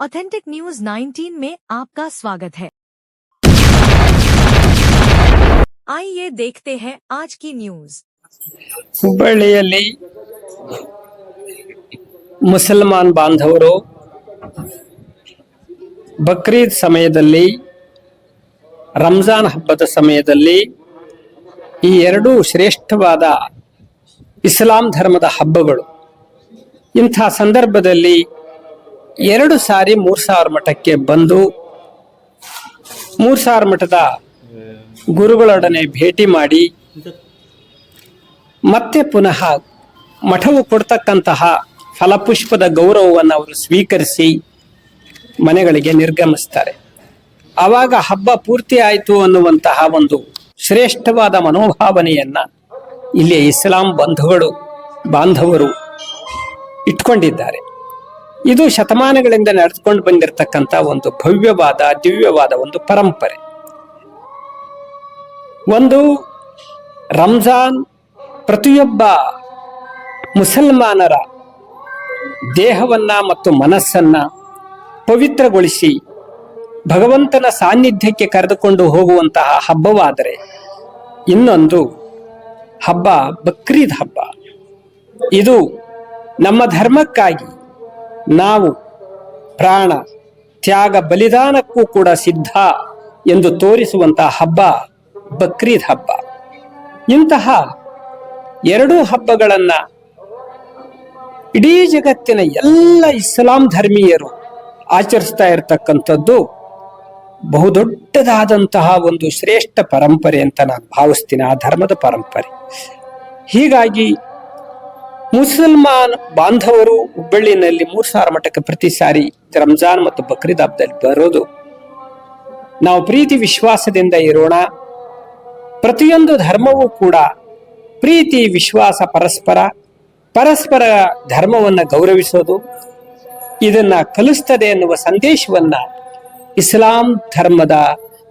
Authentic news 19 में आपका स्वागत है आइए देखते हैं आज की न्यूज ಹುಬ್ಬಳ್ಳಿಯಲ್ಲಿ ಮುಸಲ್ಮಾನ್ ಬಾಂಧವರು ಬಕ್ರೀದ್ ಸಮಯದಲ್ಲಿ ರಂಜಾನ್ ಹಬ್ಬದ ಸಮಯದಲ್ಲಿ ಈ ಎರಡೂ ಶ್ರೇಷ್ಠವಾದ ಇಸ್ಲಾಂ ಧರ್ಮದ ಹಬ್ಬಗಳು ಇಂಥ ಸಂದರ್ಭದಲ್ಲಿ ಎರಡು ಸಾರಿ ಮೂರ್ ಸಾವಿರ ಮಠಕ್ಕೆ ಬಂದು ಮೂರು ಸಾವಿರ ಮಠದ ಗುರುಗಳೊಡನೆ ಭೇಟಿ ಮಾಡಿ ಮತ್ತೆ ಪುನಃ ಮಠವು ಕೊಡ್ತಕ್ಕಂತಹ ಫಲಪುಷ್ಪದ ಗೌರವವನ್ನು ಅವರು ಸ್ವೀಕರಿಸಿ ಮನೆಗಳಿಗೆ ನಿರ್ಗಮಿಸ್ತಾರೆ. ಆವಾಗ ಹಬ್ಬ ಪೂರ್ತಿ ಆಯಿತು ಅನ್ನುವಂತಹ ಒಂದು ಶ್ರೇಷ್ಠವಾದ ಮನೋಭಾವನೆಯನ್ನ ಇಲ್ಲಿ ಇಸ್ಲಾಂ ಬಂಧುಗಳು, ಬಾಂಧವರು ಇಟ್ಕೊಂಡಿದ್ದಾರೆ. ಇದು ಶತಮಾನಗಳಿಂದ ನಡೆದುಕೊಂಡು ಬಂದಿರತಕ್ಕಂಥ ಒಂದು ಭವ್ಯವಾದ, ದಿವ್ಯವಾದ ಒಂದು ಪರಂಪರೆ. ಒಂದು ರಂಜಾನ್ ಪ್ರತಿಯೊಬ್ಬ ಮುಸಲ್ಮಾನರ ದೇಹವನ್ನ ಮತ್ತು ಮನಸ್ಸನ್ನ ಪವಿತ್ರಗೊಳಿಸಿ ಭಗವಂತನ ಸಾನ್ನಿಧ್ಯಕ್ಕೆ ಕರೆದುಕೊಂಡು ಹೋಗುವಂತಹ ಹಬ್ಬವಾದರೆ ಇನ್ನೊಂದು ಹಬ್ಬ ಬಕ್ರೀದ್ ಹಬ್ಬ. ಇದು ನಮ್ಮ ಧರ್ಮಕ್ಕಾಗಿ ನಾವು ಪ್ರಾಣ, ತ್ಯಾಗ, ಬಲಿದಾನಕ್ಕೂ ಕೂಡ ಸಿದ್ಧ ಎಂದು ತೋರಿಸುವಂತಹ ಹಬ್ಬ ಬಕ್ರೀದ್ ಹಬ್ಬ. ಇಂತಹ ಎರಡೂ ಹಬ್ಬಗಳನ್ನ ಇಡೀ ಜಗತ್ತಿನ ಎಲ್ಲ ಇಸ್ಲಾಂ ಧರ್ಮೀಯರು ಆಚರಿಸ್ತಾ ಇರತಕ್ಕಂಥದ್ದು ಬಹುದೊಡ್ಡದಾದಂತಹ ಒಂದು ಶ್ರೇಷ್ಠ ಪರಂಪರೆ ಅಂತ ನಾನು ಭಾವಿಸ್ತೀನಿ. ಆ ಧರ್ಮದ ಪರಂಪರೆ. ಹೀಗಾಗಿ ಮುಸಲ್ಮಾನ್ ಬಾಂಧವರು ಹುಬ್ಬಳ್ಳಿನಲ್ಲಿ ಮೂರು ಸಾವಿರ ಮಠಕ್ಕೆ ಪ್ರತಿ ಸಾರಿ ರಂಜಾನ್ ಮತ್ತು ಬಕ್ರೀದ್ ಹಬ್ಬದಲ್ಲಿ ಬರೋದು. ನಾವು ಪ್ರೀತಿ ವಿಶ್ವಾಸದಿಂದ ಇರೋಣ. ಪ್ರತಿಯೊಂದು ಧರ್ಮವೂ ಕೂಡ ಪ್ರೀತಿ, ವಿಶ್ವಾಸ, ಪರಸ್ಪರ ಪರಸ್ಪರ ಧರ್ಮವನ್ನು ಗೌರವಿಸೋದು. ಇದನ್ನ ಕಲಿಸ್ತದೆ ಎನ್ನುವ ಸಂದೇಶವನ್ನ ಇಸ್ಲಾಂ ಧರ್ಮದ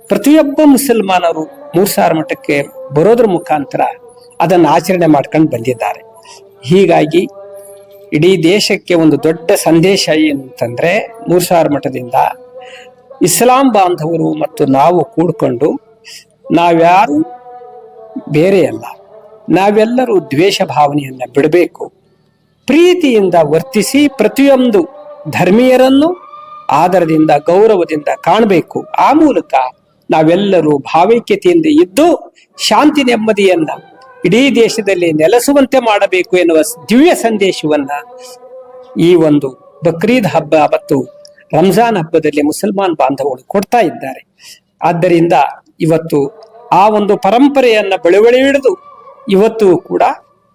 ಪ್ರತಿಯೊಬ್ಬ ಮುಸಲ್ಮಾನರು ಮೂರ್ ಸಾವಿರ ಮಠಕ್ಕೆ ಬರೋದ್ರ ಮುಖಾಂತರ ಅದನ್ನು ಆಚರಣೆ ಮಾಡ್ಕೊಂಡು ಬಂದಿದ್ದಾರೆ. ಹೀಗಾಗಿ ಇಡೀ ದೇಶಕ್ಕೆ ಒಂದು ದೊಡ್ಡ ಸಂದೇಶ ಏನಂತಂದ್ರೆ ಮೂರ್ಸಾರ್ ಮಠದಿಂದ ಇಸ್ಲಾಂ ಬಾಂಧವರು ಮತ್ತು ನಾವು ಕೂಡ್ಕೊಂಡು ನಾವ್ಯಾರು ಬೇರೆಯಲ್ಲ ನಾವೆಲ್ಲರೂ ದ್ವೇಷ ಭಾವನೆಯನ್ನ ಬಿಡಬೇಕು. ಪ್ರೀತಿಯಿಂದ ವರ್ತಿಸಿ ಪ್ರತಿಯೊಂದು ಧರ್ಮೀಯರನ್ನು ಆದರದಿಂದ, ಗೌರವದಿಂದ ಕಾಣಬೇಕು. ಆ ಮೂಲಕ ನಾವೆಲ್ಲರೂ ಭಾವೈಕ್ಯತೆಯಿಂದ ಇದ್ದು ಶಾಂತಿ ನೆಮ್ಮದಿಯನ್ನ ಇಡೀ ದೇಶದಲ್ಲಿ ನೆಲೆಸುವಂತೆ ಮಾಡಬೇಕು ಎನ್ನುವ ದಿವ್ಯ ಸಂದೇಶವನ್ನ ಈ ಒಂದು ಬಕ್ರೀದ್ ಹಬ್ಬ ಮತ್ತು ರಂಜಾನ್ ಹಬ್ಬದಲ್ಲಿ ಮುಸಲ್ಮಾನ್ ಬಾಂಧವರು ಕೊಡ್ತಾ ಇದ್ದಾರೆ. ಆದ್ದರಿಂದ ಇವತ್ತು ಆ ಒಂದು ಪರಂಪರೆಯನ್ನ ಬಳುವಳಿ ಹಿಡಿದು ಇವತ್ತು ಕೂಡ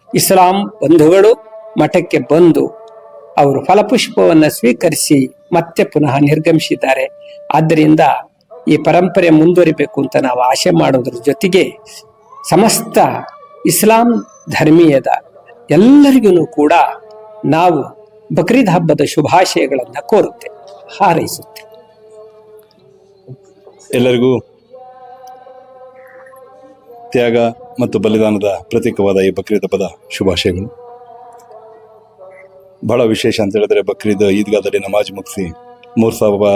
ಇಸ್ಲಾಂ ಬಂಧುಗಳು ಮಠಕ್ಕೆ ಬಂದು ಅವರು ಫಲಪುಷ್ಪವನ್ನು ಸ್ವೀಕರಿಸಿ ಮತ್ತೆ ಪುನಃ ನಿರ್ಗಮಿಸಿದ್ದಾರೆ. ಆದ್ದರಿಂದ ಈ ಪರಂಪರೆ ಮುಂದುವರಿಬೇಕು ಅಂತ ನಾವು ಆಶೆ ಮಾಡೋದ್ರ ಜೊತೆಗೆ ಸಮಸ್ತ ಇಸ್ಲಾಂ ಧರ್ಮೀಯದ ಎಲ್ಲರಿಗೂ ಕೂಡ ನಾವು ಬಕ್ರೀದ್ ಹಬ್ಬದ ಶುಭಾಶಯಗಳನ್ನು ಕೋರುತ್ತೆ, ಹಾರೈಸುತ್ತೆ. ಎಲ್ಲರಿಗೂ ತ್ಯಾಗ ಮತ್ತು ಬಲಿದಾನದ ಪ್ರತೀಕವಾದ ಈ ಬಕ್ರೀದ್ ಹಬ್ಬದ ಶುಭಾಶಯಗಳು. ಬಹಳ ವಿಶೇಷ ಅಂತ ಹೇಳಿದ್ರೆ ಬಕ್ರೀದ್ ಈದ್ಗಾದಲ್ಲಿ ನಮಾಜ್ ಮುಗಿಸಿ ಮೂರು ಸಾವಿರ,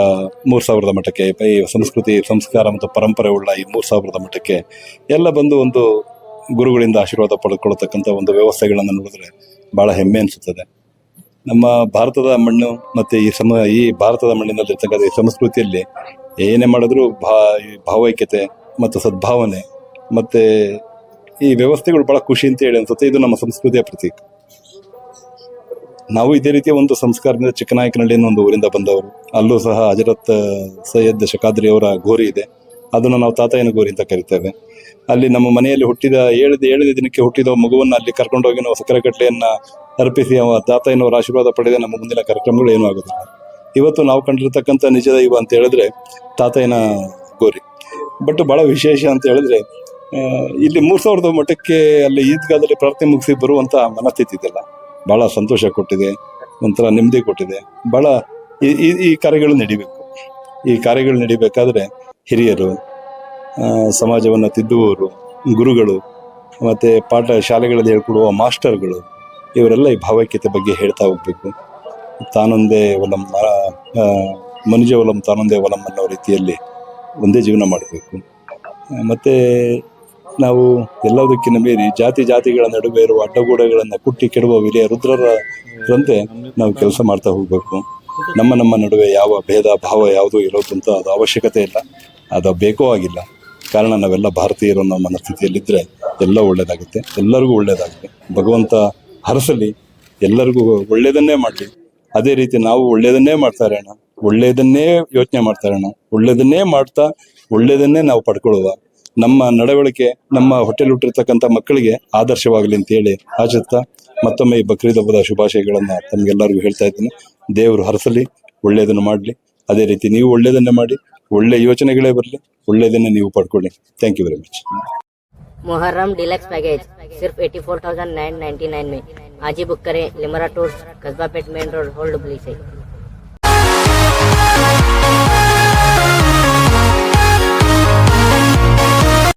ಮೂರು ಸಾವಿರದ ಮಠಕ್ಕೆ, ಈ ಸಂಸ್ಕೃತಿ, ಸಂಸ್ಕಾರ ಮತ್ತು ಪರಂಪರೆ ಉಳ್ಳ ಈ ಮೂರು ಸಾವಿರದ ಮಠಕ್ಕೆ ಎಲ್ಲ ಬಂದು ಒಂದು ಗುರುಗಳಿಂದ ಆಶೀರ್ವಾದ ಪಡೆದುಕೊಳ್ಳತಕ್ಕಂಥ ಒಂದು ವ್ಯವಸ್ಥೆಗಳನ್ನು ನೋಡಿದ್ರೆ ಬಹಳ ಹೆಮ್ಮೆ ಅನಿಸುತ್ತದೆ. ನಮ್ಮ ಭಾರತದ ಮಣ್ಣು ಮತ್ತು ಈ ಸಮ, ಈ ಭಾರತದ ಮಣ್ಣಿನಲ್ಲಿರ್ತಕ್ಕಂಥ ಈ ಸಂಸ್ಕೃತಿಯಲ್ಲಿ ಏನೇ ಮಾಡಿದ್ರೂ ಭಾ ಭಾವೈಕ್ಯತೆ ಮತ್ತು ಸದ್ಭಾವನೆ ಮತ್ತು ಈ ವ್ಯವಸ್ಥೆಗಳು ಭಾಳ ಖುಷಿ ಅಂತ ಹೇಳಿ ಅನ್ಸುತ್ತೆ. ಇದು ನಮ್ಮ ಸಂಸ್ಕೃತಿಯ ಪ್ರತೀಕ. ನಾವು ಇದೇ ರೀತಿಯ ಒಂದು ಸಂಸ್ಕಾರದಿಂದ ಚಿಕ್ಕನಾಯಕನಹಳ್ಳಿ ಒಂದು ಊರಿಂದ ಬಂದವರು. ಅಲ್ಲೂ ಸಹ ಹಜರತ್ ಸೈಯದ್ ಶಕಾದ್ರಿ ಅವರ ಗೋರಿ ಇದೆ. ಅದನ್ನು ನಾವು ತಾತಯ್ಯನ ಗೋರಿ ಅಂತ ಕರಿತೇವೆ. ಅಲ್ಲಿ ನಮ್ಮ ಮನೆಯಲ್ಲಿ ಹುಟ್ಟಿದ ಏಳು ಏಳನೇ ದಿನಕ್ಕೆ ಹುಟ್ಟಿದ ಮಗುವನ್ನ ಅಲ್ಲಿ ಕರ್ಕೊಂಡೋಗಿ ನಾವು ಸಕ್ಕರೆ ಕಟ್ಟಲೆಯನ್ನ ಅರ್ಪಿಸಿ ಅವ ತಾತಯ್ಯನವರ ಆಶೀರ್ವಾದ ಪಡೆದ ನಮ್ಮ ಮುಂದಿನ ಕಾರ್ಯಕ್ರಮಗಳು ಏನೂ ಆಗೋದಿಲ್ಲ. ಇವತ್ತು ನಾವು ಕಂಡಿರ್ತಕ್ಕಂಥ ನಿಜ ದೈವ ಅಂತ ಹೇಳಿದ್ರೆ ತಾತಯ್ಯನ ಗೋರಿ. ಬಟ್ ಬಹಳ ವಿಶೇಷ ಅಂತ ಹೇಳಿದ್ರೆ ಇಲ್ಲಿ ಮೂರು ಸಾವಿರದ ಮಠಕ್ಕೆ ಅಲ್ಲಿ ಈದ್ಗಾದಲ್ಲಿ ಪ್ರಾರ್ಥನೆ ಮುಗಿಸಿ ಬರುವಂತ ಮನಸ್ಥಿತಿ ಇದೆಲ್ಲ. ಬಹಳ ಸಂತೋಷ ಕೊಟ್ಟಿದೆ, ಒಂಥರ ನೆಮ್ಮದಿ ಕೊಟ್ಟಿದೆ. ಬಹಳ ಈ- ಈ ಕಾರ್ಯಗಳು ನಡಿಬೇಕು. ಈ ಕಾರ್ಯಗಳು ನಡಿಬೇಕಾದ್ರೆ ಹಿರಿಯರು ಸಮಾಜವನ್ನು ತಿದ್ದುವವರು, ಗುರುಗಳು, ಮತ್ತು ಪಾಠ ಶಾಲೆಗಳಲ್ಲಿ ಹೇಳ್ಕೊಡುವ ಮಾಸ್ಟರ್ಗಳು, ಇವರೆಲ್ಲ ಈ ಭಾವೈಕ್ಯತೆ ಬಗ್ಗೆ ಹೇಳ್ತಾ ಹೋಗ್ಬೇಕು. ತಾನೊಂದೇ ಒಲಂ ಮನುಜ ಒಲಂ ತಾನೊಂದೇ ಒಲಂ ಅನ್ನೋ ರೀತಿಯಲ್ಲಿ ಒಂದೇ ಜೀವನ ಮಾಡಬೇಕು. ಮತ್ತು ನಾವು ಎಲ್ಲದಕ್ಕಿಂತ ಮೀರಿ ಜಾತಿ ಜಾತಿಗಳ ನಡುವೆ ಇರುವ ಅಡ್ಡಗೋಡೆಗಳನ್ನು ಕುಟ್ಟಿ ಕೆಡುವ ವಿರಿಯ ರುದ್ರರಂತೆ ನಾವು ಕೆಲಸ ಮಾಡ್ತಾ ಹೋಗಬೇಕು. ನಮ್ಮ ನಮ್ಮ ನಡುವೆ ಯಾವ ಭೇದ ಭಾವ ಯಾವುದೂ ಇರೋದಂತ ಅದು ಅವಶ್ಯಕತೆ ಇಲ್ಲ. ಅದು ಬೇಕೋ ಆಗಿಲ್ಲ. ಕಾರಣ ನಾವೆಲ್ಲ ಭಾರತೀಯರು ಅನ್ನೋ ಮನಸ್ಥಿತಿಯಲ್ಲಿದ್ದರೆ ಎಲ್ಲ ಒಳ್ಳೆಯದಾಗುತ್ತೆ ಎಲ್ಲರಿಗೂ ಒಳ್ಳೆಯದಾಗುತ್ತೆ ಭಗವಂತ ಹರಸಲಿ ಎಲ್ಲರಿಗೂ ಒಳ್ಳೆಯದನ್ನೇ ಮಾಡಲಿ. ಅದೇ ರೀತಿ ನಾವು ಒಳ್ಳೆಯದನ್ನೇ ಮಾಡ್ತಾ ಅಣ್ಣ ಒಳ್ಳೆಯದನ್ನೇ ಯೋಚನೆ ಮಾಡ್ತಾ ಇರೋಣ ಒಳ್ಳೆಯದನ್ನೇ ಮಾಡ್ತಾ ಒಳ್ಳೆಯದನ್ನೇ ನಾವು ಪಡ್ಕೊಳ್ಳುವ. ನಮ್ಮ ನಡವಳಿಕೆ, ನಮ್ಮ ಹೋಟೆಲ್ ಹುಟ್ಟಿರ್ತಕ್ಕಂಥ ಮಕ್ಕಳಿಗೆ ಆದರ್ಶವಾಗಲಿ ಅಂತ ಹೇಳಿ ಆಚರಿಸ್ತಾ ಮತ್ತೊಮ್ಮೆ ಈ ಬಕ್ರೀದ್ ಹಬ್ಬದ ಶುಭಾಶಯಗಳನ್ನು ತಮಗೆಲ್ಲರಿಗೂ ಹೇಳ್ತಾ ಇದ್ದೀನಿ. ದೇವರು ಹರಸಲಿ ಒಳ್ಳೆಯದನ್ನು ಮಾಡಲಿ. ಅದೇ ರೀತಿ ನೀವು ಒಳ್ಳೆಯದನ್ನೇ ಮಾಡಿ ಒಳ್ಳೆ ಯೋಚನೆಗಳೇ ಬರಲಿ ಒಳ್ಳೆಯದನ್ನೇ ನೀವು ಪಡ್ಕೊಳ್ಳಿ thank you very much Muharram deluxe package सिर्फ eighty four thousand nine ninety nine में आज ही बुक करें Limra tours Kasba Peth main road hold police है